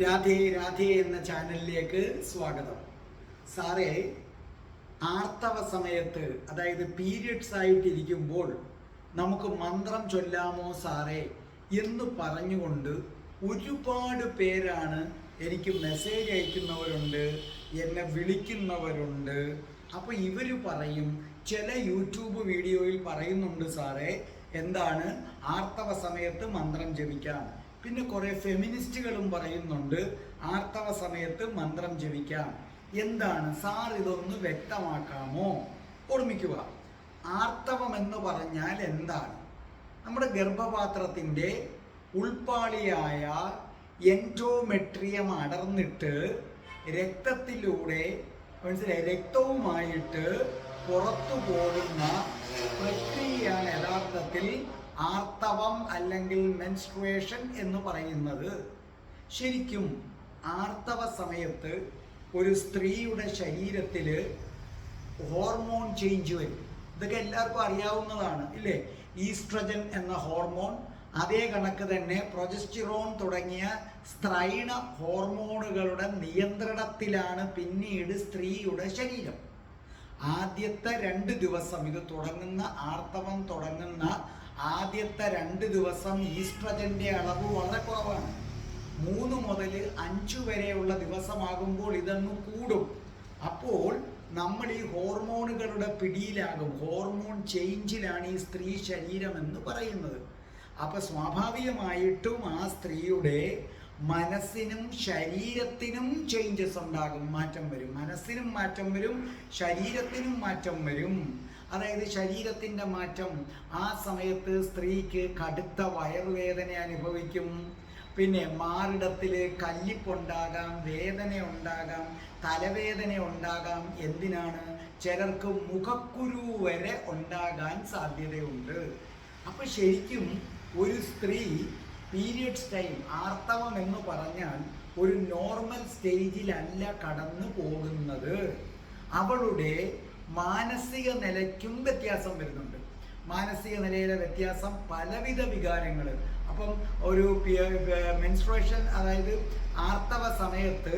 രാധേ രാധേ എന്ന ചാനലിലേക്ക് സ്വാഗതം. സാറേ ആർത്തവ സമയത്ത് അതായത് പീരിയഡ്സ് ആയിട്ടിരിക്കുമ്പോൾ നമുക്ക് മന്ത്രം ചൊല്ലാമോ സാറേ എന്ന് പറഞ്ഞുകൊണ്ട് ഒരുപാട് പേരാണ് എനിക്ക് മെസ്സേജ് അയക്കുന്നവരുണ്ട് എന്നെ വിളിക്കുന്നവരുണ്ട്. അപ്പോൾ ഇവർ പറയും ചില യൂട്യൂബ് വീഡിയോയിൽ പറയുന്നുണ്ട് സാറേ എന്താണ്? ആർത്തവ സമയത്ത് മന്ത്രം ജപിക്കാം. പിന്നെ കുറെ ഫെമിനിസ്റ്റുകളും പറയുന്നുണ്ട് ആർത്തവ സമയത്ത് മന്ത്രം ജപിക്കാം. എന്താണ്? സാർ ഇതൊന്ന് വ്യക്തമാക്കാമോ? ഓർമ്മിക്കുക ആർത്തവം എന്ന് പറഞ്ഞാൽ എന്താണ്? നമ്മുടെ ഗർഭപാത്രത്തിന്റെ ഉൾപ്പാളിയായ എൻഡോമെട്രിയം അടർന്നിട്ട് രക്തത്തിലൂടെ മനസ്സിലായി? രക്തവുമായിട്ട് പുറത്തു പോകുന്ന പ്രക്രിയയാണ് യഥാർത്ഥത്തിൽ ആർത്തവം അല്ലെങ്കിൽ മെൻസ്ട്രുവേഷൻ എന്ന് പറയുന്നത് ശരിക്കും ആർത്തവ സമയത്ത് ഒരു സ്ത്രീയുടെ ശരീരത്തിൽ ഹോർമോൺ ചേഞ്ച് വരും. ഇതൊക്കെ എല്ലാവർക്കും അറിയാവുന്നതാണ് ഇല്ലേ? ഈസ്ട്രജൻ എന്ന ഹോർമോൺ അതേ കണക്ക് തന്നെ പ്രൊജസ്റ്റിറോൺ തുടങ്ങിയ സ്ത്രൈണ ഹോർമോണുകളുടെ നിയന്ത്രണത്തിലാണ് പിന്നീട് സ്ത്രീയുടെ ശരീരം. ആദ്യത്തെ രണ്ട് ദിവസം ഇത് തുടങ്ങുന്ന ആർത്തവം തുടങ്ങുന്ന ആദ്യത്തെ രണ്ട് ദിവസം ഈസ്ട്രജന്റെ അളവ് വളരെ കുറവാണ്. മൂന്ന് മുതൽ അഞ്ചു വരെയുള്ള ദിവസമാകുമ്പോൾ ഇതങ്ങ് കൂടും. അപ്പോൾ നമ്മൾ ഈ ഹോർമോണുകളുടെ പിടിയിലാകും. ഹോർമോൺ ചേഞ്ചിലാണ് ഈ സ്ത്രീ ശരീരം എന്ന് പറയുന്നത്. അപ്പൊ സ്വാഭാവികമായിട്ടും ആ സ്ത്രീയുടെ മനസ്സിനും ശരീരത്തിനും ചേഞ്ചസ് ഉണ്ടാകും. മാറ്റം വരും. മനസ്സിനും മാറ്റം വരും. ശരീരത്തിനും മാറ്റം വരും. അതായത് ശരീരത്തിന്റെ മാറ്റം ആ സമയത്ത് സ്ത്രീക്ക് കടുത്ത വയറുവേദന അനുഭവിക്കും. പിന്നെ മാറിടത്തിൽ കല്ലിപ്പുണ്ടാകാം വേദന ഉണ്ടാകാം തലവേദന ഉണ്ടാകാം. എന്തിനാണ്? ചിലർക്ക് മുഖക്കുരു വരെ ഉണ്ടാകാൻ സാധ്യതയുണ്ട്. അപ്പോൾ ശരിക്കും ഒരു സ്ത്രീ പീരിയഡ്സ് ടൈം ആർത്തവം എന്ന് പറഞ്ഞാൽ ഒരു നോർമൽ സ്റ്റേജിലല്ല കടന്നു പോകുന്നത്. അവളുടെ മാനസിക നിലയ്ക്കും വ്യത്യാസം വരുന്നുണ്ട്. മാനസിക നിലയിലെ വ്യത്യാസം പലവിധ വികാരങ്ങൾ അപ്പം ഒരു മെൻസ്ട്രേഷൻ അതായത് ആർത്തവ സമയത്ത്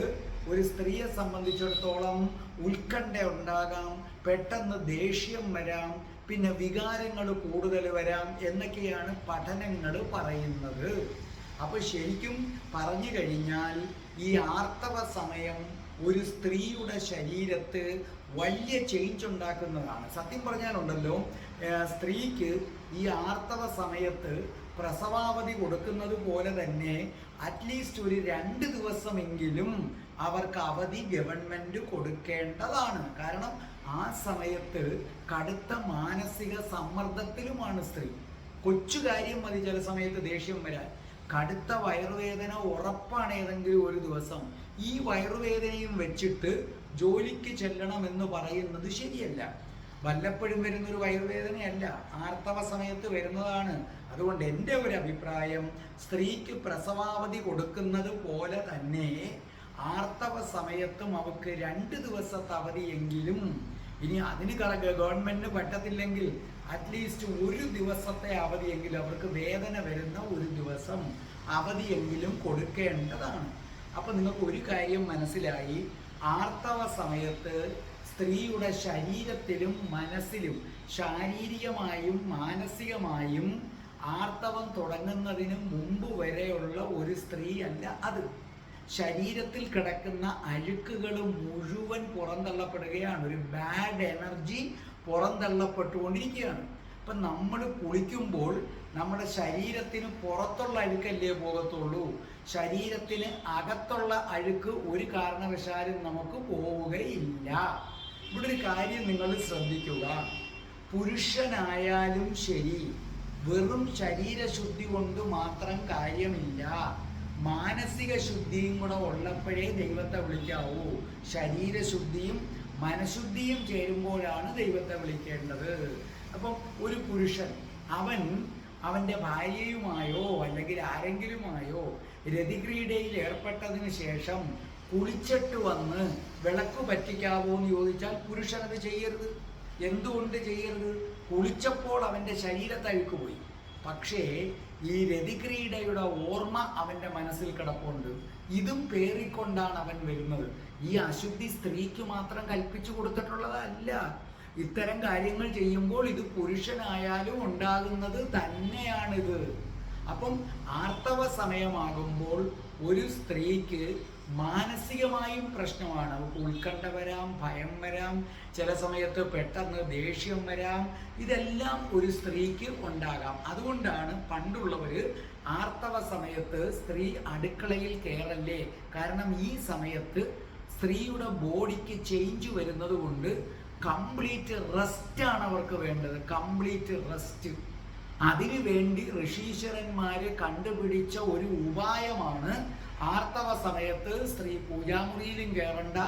ഒരു സ്ത്രീയെ സംബന്ധിച്ചിടത്തോളം ഉത്കണ്ഠ ഉണ്ടാകാം പെട്ടെന്ന് ദേഷ്യം വരാം പിന്നെ വികാരങ്ങൾ കൂടുതൽ വരാം എന്നൊക്കെയാണ് പഠനങ്ങൾ പറയുന്നത്. അപ്പോൾ ശരിക്കും പറഞ്ഞു കഴിഞ്ഞാൽ ഈ ആർത്തവ സമയം ഒരു സ്ത്രീയുടെ ശരീരത്ത് വലിയ ചേഞ്ച് ഉണ്ടാക്കുന്നതാണ്. സത്യം പറഞ്ഞാലുണ്ടല്ലോ സ്ത്രീക്ക് ഈ ആർത്തവ സമയത്ത് പ്രസവാവധി കൊടുക്കുന്നത് പോലെ തന്നെ അറ്റ്ലീസ്റ്റ് ഒരു രണ്ട് ദിവസമെങ്കിലും അവർക്ക് അവധി ഗവൺമെന്റ് കൊടുക്കേണ്ടതാണ്. കാരണം ആ സമയത്ത് കടുത്ത മാനസിക സമ്മർദ്ദത്തിലുമാണ് സ്ത്രീ. കൊച്ചു കാര്യം മതി ചില സമയത്ത് ദേഷ്യം വരാൻ. കടുത്ത വയറുവേദന ഉറപ്പാണ് ഏതെങ്കിലും ഒരു ദിവസം. ഈ വയറുവേദനയും വെച്ചിട്ട് ജോലിക്ക് ചെല്ലണമെന്ന് പറയുന്നത് ശരിയല്ല. വല്ലപ്പോഴും വരുന്ന ഒരു വയറുവേദനയല്ല. ആർത്തവ സമയത്ത് വരുന്നതാണ്. അതുകൊണ്ട് എന്റെ ഒരു അഭിപ്രായം സ്ത്രീക്ക് പ്രസവാവധി കൊടുക്കുന്നത് പോലെ തന്നെ ആർത്തവ സമയത്തും അവക്ക് രണ്ട് ദിവസത്തെ അവധിയെങ്കിലും ഇനി അതിന് കണ ഗവൺമെന്റിന് പറ്റത്തില്ലെങ്കിൽ അറ്റ്ലീസ്റ്റ് ഒരു ദിവസത്തെ അവധിയെങ്കിലും അവർക്ക് വേദന വരുന്ന ഒരു ദിവസം അവധിയെങ്കിലും കൊടുക്കേണ്ടതാണ്. അപ്പൊ നിങ്ങൾക്ക് ഒരു കാര്യം മനസ്സിലായി. ആർത്തവ സമയത്ത് സ്ത്രീയുടെ ശരീരത്തിലും മനസ്സിലും ശാരീരികമായും മാനസികമായും ആർത്തവം തുടങ്ങുന്നതിന് മുമ്പ് വരെയുള്ള ഒരു സ്ത്രീയല്ല അത്. ശരീരത്തിൽ കിടക്കുന്ന അഴുക്കുകൾ മുഴുവൻ പുറന്തള്ളപ്പെടുകയാണ്. ഒരു ബാഡ് എനർജി പുറന്തള്ളപ്പെട്ടുകൊണ്ടിരിക്കുകയാണ്. അപ്പം നമ്മൾ കുളിക്കുമ്പോൾ നമ്മുടെ ശരീരത്തിന് പുറത്തുള്ള അഴുക്കല്ലേ പോകത്തുള്ളൂ. ശരീരത്തിന് അകത്തുള്ള അഴുക്ക് ഒരു കാരണവശാലും നമുക്ക് പോവുകയില്ല. ഇവിടെ ഒരു കാര്യം നിങ്ങൾ ശ്രദ്ധിക്കുക. പുരുഷനായാലും ശരി വെറും ശരീരശുദ്ധി കൊണ്ട് മാത്രം കാര്യമില്ല. മാനസിക ശുദ്ധിയും കൂടെ ഉള്ളപ്പോഴേ ദൈവത്തെ വിളിക്കാവൂ. ശരീരശുദ്ധിയും മനഃശുദ്ധിയും ചേരുമ്പോഴാണ് ദൈവത്തെ വിളിക്കേണ്ടത്. അപ്പം ഒരു പുരുഷൻ അവൻ അവന്റെ ഭാര്യയുമായോ അല്ലെങ്കിൽ ആരെങ്കിലുമായോ രതിക്രീഡയിൽ ഏർപ്പെട്ടതിന് ശേഷം കുളിച്ചിട്ട് വന്ന് വിളക്ക് പറ്റിക്കാവോ എന്ന് ചോദിച്ചാൽ പുരുഷൻ അത് ചെയ്യരുത്. എന്തുകൊണ്ട് ചെയ്യരുത്? കുളിച്ചപ്പോൾ അവന്റെ ശരീരത്തഴുക്ക് പോയി. പക്ഷേ ഈ രതിക്രീഡയുടെ ഓർമ്മ അവന്റെ മനസ്സിൽ കിടപ്പുണ്ട്. ഇതും പേറിക്കൊണ്ടാണ് അവൻ വരുന്നത്. ഈ അശുദ്ധി സ്ത്രീക്ക് മാത്രം കൽപ്പിച്ചു കൊടുത്തിട്ടുള്ളതല്ല. ഇത്തരം കാര്യങ്ങൾ ചെയ്യുമ്പോൾ ഇത് പുരുഷനായാലും ഉണ്ടാകുന്നത് തന്നെയാണിത്. അപ്പം ആർത്തവ സമയമാകുമ്പോൾ ഒരു സ്ത്രീക്ക് മാനസികമായും പ്രശ്നമാണ്. ഉത്കണ്ഠ വരാം ഭയം വരാം ചില സമയത്ത് പെട്ടെന്ന് ദേഷ്യം വരാം. ഇതെല്ലാം ഒരു സ്ത്രീക്ക് ഉണ്ടാകാം. അതുകൊണ്ടാണ് പണ്ടുള്ളവർ ആർത്തവ സമയത്ത് സ്ത്രീ അടുക്കളയിൽ കയറല്ലേ കാരണം ഈ സമയത്ത് സ്ത്രീയുടെ ബോഡിക്ക് ചേഞ്ച് വരുന്നത് കൊണ്ട് കംപ്ലീറ്റ് റെസ്റ്റ് ആണ് അവർക്ക് വേണ്ടത്. Complete rest. അതിനു വേണ്ടി ഋഷീശ്വരന്മാര് കണ്ടുപിടിച്ച ഒരു ഉപായമാണ് ആർത്തവ സമയത്ത് സ്ത്രീ പൂജാമുറിയിലും കയറണ്ട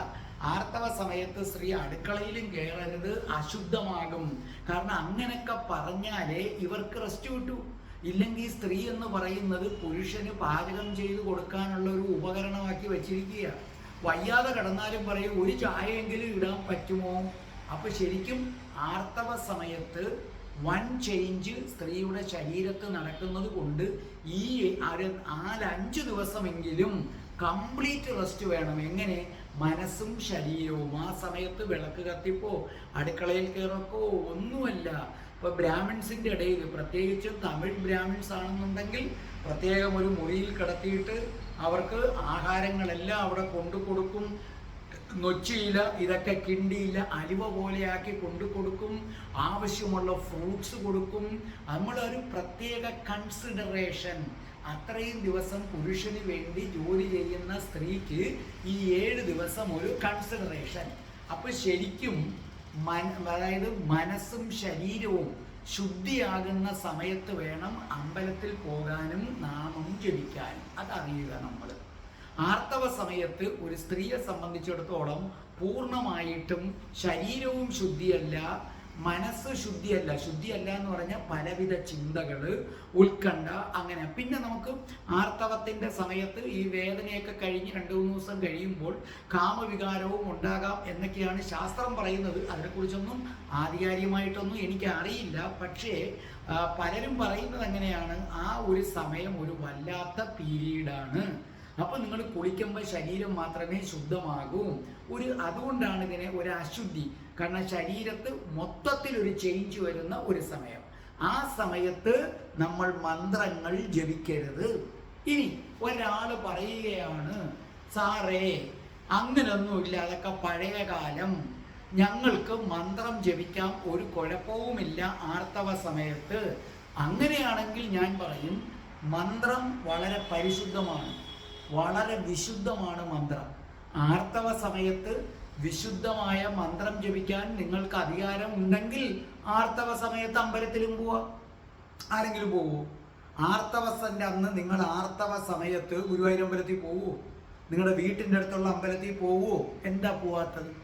ആർത്തവ സമയത്ത് സ്ത്രീ അടുക്കളയിലും കയറരുത് അശുദ്ധമാകും. കാരണം അങ്ങനെയൊക്കെ പറഞ്ഞാലേ ഇവർക്ക് റെസ്റ്റ് കിട്ടൂ. ഇല്ലെങ്കിൽ സ്ത്രീ എന്ന് പറയുന്നത് പുരുഷന് പാചകം ചെയ്ത് കൊടുക്കാനുള്ള ഒരു ഉപകരണമാക്കി വെച്ചിരിക്കുകയാണ്. വയ്യാതെ കിടന്നാലും പറയും ഒരു ചായയെങ്കിലും ഇടാൻ പറ്റുമോ? അപ്പൊ ശരിക്കും ആർത്തവ സമയത്ത് വൺ ചേഞ്ച് സ്ത്രീയുടെ ശരീരത്ത് നടക്കുന്നത് കൊണ്ട് ഈ നാലഞ്ച് ദിവസമെങ്കിലും കംപ്ലീറ്റ് റെസ്റ്റ് വേണം. എങ്ങനെ? മനസ്സും ശരീരവും. ആ സമയത്ത് വിളക്ക് കത്തിപ്പോ അടുക്കളയിൽ കയറക്കോ ഒന്നുമല്ല. ഇപ്പൊ ബ്രാഹ്മിൺസിന്റെ ഇടയിൽ പ്രത്യേകിച്ചും തമിഴ് ബ്രാഹ്മിൺസ് ആണെന്നുണ്ടെങ്കിൽ പ്രത്യേകം ഒരു മുറിയിൽ കിടത്തിയിട്ട് അവർക്ക് ആഹാരങ്ങളെല്ലാം അവിടെ കൊണ്ടു കൊടുക്കും നൊച്ചിയില ഇതൊക്കെ കിണ്ടിയില അലിവ പോലെയാക്കി കൊണ്ടു കൊടുക്കും. ആവശ്യമുള്ള ഫ്രൂട്ട്സ് കൊടുക്കും. നമ്മളൊരു പ്രത്യേക കൺസിഡറേഷൻ അത്രയും ദിവസം പുരുഷന് വേണ്ടി ജോലി ചെയ്യുന്ന സ്ത്രീക്ക് ഈ ഏഴ് ദിവസം ഒരു കൺസിഡറേഷൻ അപ്പൊ ശരിക്കും അതായത് മനസ്സും ശരീരവും ശുദ്ധിയാകുന്ന സമയത്ത് വേണം അമ്പലത്തിൽ പോകാനും നാമം ജപിക്കാനും. അതറിയുക നമ്മൾ ആർത്തവ സമയത്ത് ഒരു സ്ത്രീയെ സംബന്ധിച്ചിടത്തോളം പൂർണമായിട്ടും ശരീരവും ശുദ്ധിയല്ല മനസ്സ് ശുദ്ധിയല്ല. ശുദ്ധിയല്ല എന്ന് പറഞ്ഞാൽ പലവിധ ചിന്തകൾ ഉത്കണ്ഠ അങ്ങനെ. പിന്നെ നമുക്ക് ആർത്തവത്തിന്റെ സമയത്ത് ഈ വേദനയൊക്കെ കഴിഞ്ഞ് രണ്ട് മൂന്ന് ദിവസം കഴിയുമ്പോൾ കാമവികാരവും ഉണ്ടാകാം എന്നൊക്കെയാണ് ശാസ്ത്രം പറയുന്നത്. അതിനെക്കുറിച്ചൊന്നും ആധികാരികമായിട്ടൊന്നും എനിക്ക് അറിയില്ല. പക്ഷേ പലരും പറയുന്നത് എങ്ങനെയാണ് ആ ഒരു സമയം ഒരു വല്ലാത്ത പീരീഡാണ്. അപ്പൊ നിങ്ങൾ കുളിക്കുമ്പോൾ ശരീരം മാത്രമേ ശുദ്ധമാകൂ. ഒരു അതുകൊണ്ടാണ് ഇതിനെ ഒരു അശുദ്ധി. കാരണം ശരീരത്ത് മൊത്തത്തിൽ ഒരു ചേഞ്ച് വരുന്ന ഒരു സമയം. ആ സമയത്ത് നമ്മൾ മന്ത്രങ്ങൾ ജപിക്കരുത്. ഇനി ഒരാൾ പറയുകയാണ് സാറേ അങ്ങനൊന്നുമില്ല അതൊക്കെ പഴയ കാലം. ഞങ്ങൾക്ക് മന്ത്രം ജപിക്കാൻ ഒരു കുഴപ്പവുമില്ല ആർത്തവ സമയത്ത്. അങ്ങനെയാണെങ്കിൽ ഞാൻ പറയും മന്ത്രം വളരെ പരിശുദ്ധമാണ്. വളരെ വിശുദ്ധമാണ് മന്ത്രം. ആർത്തവ സമയത്ത് വിശുദ്ധമായ മന്ത്രം ജപിക്കാൻ നിങ്ങൾക്ക് അധികാരം ഉണ്ടെങ്കിൽ ആർത്തവ സമയത്ത് അമ്പലത്തിലും പോവാ. ആരെങ്കിലും പോവോ? ആർത്തവസന്റെ അന്ന് നിങ്ങൾ ആർത്തവ സമയത്ത് ഗുരുവായൂരമ്പലത്തിൽ പോവോ? നിങ്ങളുടെ വീട്ടിന്റെ അടുത്തുള്ള അമ്പലത്തിൽ പോവോ? എന്താ പോവാത്തത്?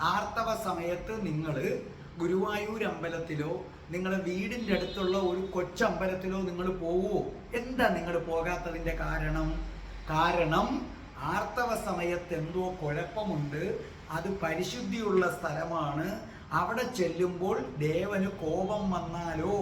ആർത്തവ സമയത്ത് നിങ്ങൾ ഗുരുവായൂർ അമ്പലത്തിലോ നിങ്ങളുടെ വീടിന്റെ അടുത്തുള്ള ഒരു കൊച്ചമ്പലത്തിലോ നിങ്ങൾ പോവോ? എന്താ നിങ്ങൾ പോകാത്തതിന്റെ കാരണം? കാരണം ആർത്തവ സമയത്ത് എന്തോ കുഴപ്പമുണ്ട്. അത് പരിശുദ്ധിയുള്ള സ്ഥലമാണ്. അവിടെ ചെല്ലുമ്പോൾ ദേവന് കോപം വന്നാലോ?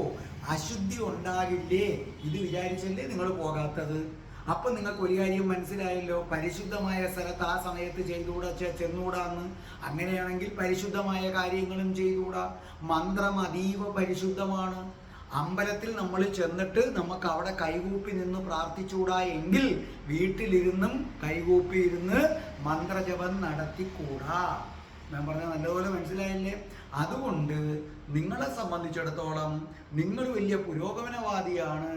അശുദ്ധി ഉണ്ടാകില്ലേ? ഇത് വിചാരിച്ചല്ലേ നിങ്ങൾ പോകാത്തത്? അപ്പൊ നിങ്ങൾക്ക് ഒരു കാര്യം മനസ്സിലായല്ലോ. പരിശുദ്ധമായ സ്ഥലത്ത് ആ സമയത്ത് ചെയ്തുകൂടാ ചെന്നുകൂടാന്ന്. അങ്ങനെയാണെങ്കിൽ പരിശുദ്ധമായ കാര്യങ്ങളും ചെയ്തുകൂടാ. മന്ത്രം അതീവ പരിശുദ്ധമാണ്. അമ്പലത്തിൽ നമ്മൾ ചെന്നിട്ട് നമുക്ക് അവിടെ കൈകൂപ്പി നിന്ന് പ്രാർത്ഥിച്ചുകൂടാ എങ്കിൽ വീട്ടിലിരുന്നും കൈകൂപ്പി ഇരുന്ന് മന്ത്രജപം നടത്തിക്കൂടാ. ഞാൻ പറഞ്ഞ നല്ലപോലെ മനസ്സിലായില്ലേ? അതുകൊണ്ട് നിങ്ങളെ സംബന്ധിച്ചിടത്തോളം നിങ്ങൾ വലിയ പുരോഗമനവാദിയാണ്.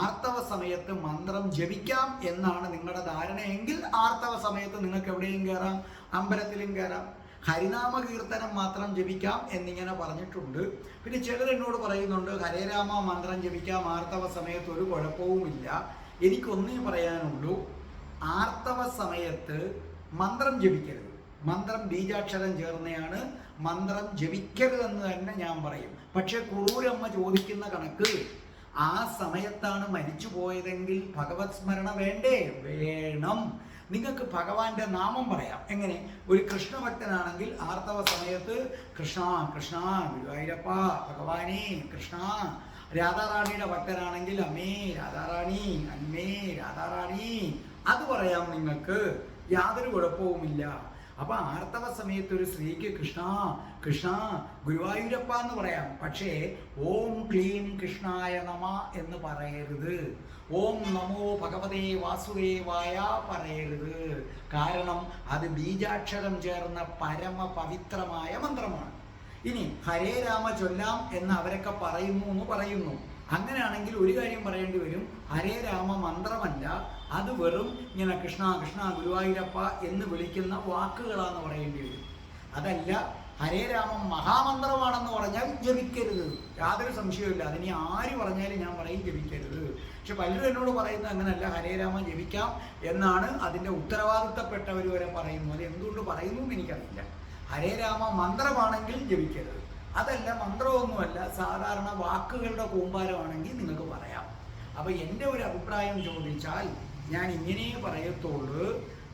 ആർത്തവ സമയത്ത് മന്ത്രം ജപിക്കാം എന്നാണ് നിങ്ങളുടെ ധാരണയെങ്കിൽ ആർത്തവ സമയത്ത് നിങ്ങൾക്ക് എവിടെയും കയറാം അമ്പലത്തിലും കയറാം ഹരിനാമ കീർത്തനം മാത്രം ജപിക്കാം എന്നിങ്ങനെ പറഞ്ഞിട്ടുണ്ട്. പിന്നെ ചിലർ എന്നോട് പറയുന്നുണ്ട് ഹരേരാമ മന്ത്രം ജപിക്കാം ആർത്തവ സമയത്ത് ഒരു കുഴപ്പവുമില്ല. എനിക്കൊന്നേ പറയാനുള്ളൂ ആർത്തവ സമയത്ത് മന്ത്രം ജപിക്കരുത്. മന്ത്രം ബീജാക്ഷരം ചേർന്നയാണ് മന്ത്രം ജപിക്കരുതെന്ന് തന്നെ ഞാൻ പറയും. പക്ഷെ കുറൂരമ്മ ചോദിക്കുന്ന കണക്ക് ആ സമയത്താണ് മരിച്ചു പോയതെങ്കിൽ ഭഗവത് സ്മരണ വേണ്ടേ? വേണം. നിങ്ങൾക്ക് ഭഗവാന്റെ നാമം പറയാം. എങ്ങനെ? ഒരു കൃഷ്ണഭക്തനാണെങ്കിൽ ആർത്തവ സമയത്ത് കൃഷ്ണ കൃഷ്ണ ഗുരുവായൂരപ്പ ഭഗവാനേ കൃഷ്ണ. രാധാറാണിയുടെ ഭക്തനാണെങ്കിൽ അമ്മേ രാധാറാണി അമ്മേ രാധാറാണി. അത് പറയാം നിങ്ങൾക്ക്. യാതൊരു കുഴപ്പവുമില്ല. അപ്പൊ ആർത്തവ സമയത്ത് ഒരു സ്ത്രീക്ക് കൃഷ്ണ കൃഷ്ണ ഗുരുവായൂരപ്പ എന്ന് പറയാം. പക്ഷേ ഓം ക്ലീം കൃഷ്ണായ നമ എന്ന് പറയരുത്. ഓം നമോ ഭഗവതേ വാസുദേവായ പറയരുത്. കാരണം അത് ബീജാക്ഷരം ചേർന്ന പരമ പവിത്രമായ മന്ത്രമാണ്. ഇനി ഹരേ രാമ ചൊല്ലാം എന്ന് അവരൊക്കെ പറയുന്നു എന്ന് പറയുന്നു. അങ്ങനെയാണെങ്കിൽ ഒരു കാര്യം പറയേണ്ടി വരും. ഹരേ രാമ മന്ത്രമല്ല അത് വെറും ഇങ്ങനെ കൃഷ്ണ കൃഷ്ണ ഗുരുവായൂരപ്പ എന്ന് വിളിക്കുന്ന വാക്കുകളാന്ന് പറയേണ്ടി വരും. അതല്ല ഹരേ രാമം മഹാമന്ത്രമാണെന്ന് പറഞ്ഞാൽ ജപിക്കരുത്. യാതൊരു സംശയവുമില്ല. അതിനി ആര് പറഞ്ഞാലും ഞാൻ പറയും ജപിക്കരുത്. പക്ഷെ പലരും എന്നോട് പറയുന്നത് അങ്ങനല്ല. ഹരേ രാമം ജപിക്കാം എന്നാണ് അതിന്റെ ഉത്തരവാദിത്തപ്പെട്ടവർ വരെ പറയുന്നു അത് എന്തുകൊണ്ട് പറയുന്നു എന്ന് എനിക്കറിയില്ല. ഹരേ രാമ മന്ത്രമാണെങ്കിൽ ജപിക്കരുത്. അതല്ല മന്ത്രമൊന്നുമല്ല. സാധാരണ വാക്കുകളുടെ കൂമ്പാരമാണെങ്കിൽ നിങ്ങൾക്ക് പറയാം. അപ്പൊ എന്റെ ഒരു അഭിപ്രായം ചോദിച്ചാൽ ഞാൻ ഇങ്ങനെ പറയത്തുള്ളൂ.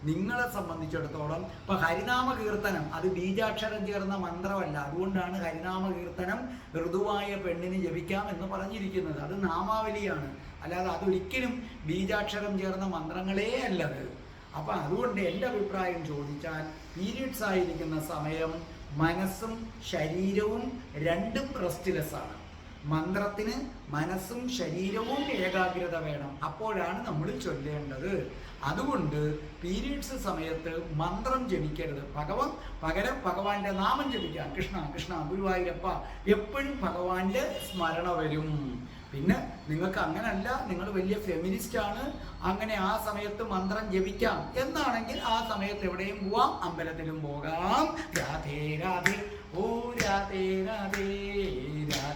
നിങ്ങളെ സംബന്ധിച്ചിടത്തോളം ഇപ്പൊ ഹരിനാമ കീർത്തനം അത് ബീജാക്ഷരം ചേർന്ന മന്ത്രമല്ല. അതുകൊണ്ടാണ് ഹരിനാമ കീർത്തനം ഋതുവായ പെണ്ണിന് ജപിക്കാം എന്ന് പറഞ്ഞിരിക്കുന്നത്. അത് നാമാവലിയാണ്. അല്ലാതെ അതൊരിക്കലും ബീജാക്ഷരം ചേർന്ന മന്ത്രങ്ങളേ അല്ലത്. അപ്പൊ അതുകൊണ്ട് എന്റെ അഭിപ്രായം ചോദിച്ചാൽ പീരീഡ്സ് ആയിരിക്കുന്ന സമയം മനസ്സും ശരീരവും രണ്ടും റെസ്റ്റ്ലെസ് ആണ് മന്ത്രത്തിന് മനസ്സും ശരീരവും ഏകാഗ്രത വേണം. അപ്പോഴാണ് നമ്മൾ ചൊല്ലേണ്ടത്. അതുകൊണ്ട് പീരീഡ്സ് സമയത്ത് മന്ത്രം ജപിക്കരുത്. ഭഗവ പകരം ഭഗവാന്റെ നാമം ജപിക്കാം. കൃഷ്ണ കൃഷ്ണ ഗുരുവായൂരപ്പ എപ്പോഴും ഭഗവാന്റെ സ്മരണ വരും. പിന്നെ നിങ്ങൾക്ക് അങ്ങനല്ല നിങ്ങൾ വലിയ ഫെമിനിസ്റ്റ് ആണ്. അങ്ങനെ ആ സമയത്ത് മന്ത്രം ജപിക്കാം. എന്നാണെങ്കിൽ ആ സമയത്ത് എവിടെയും പോവാം. അമ്പലത്തിലും പോകാം. രാധേ രാധേ. ഓ രാധേ രാധേ രാധേ.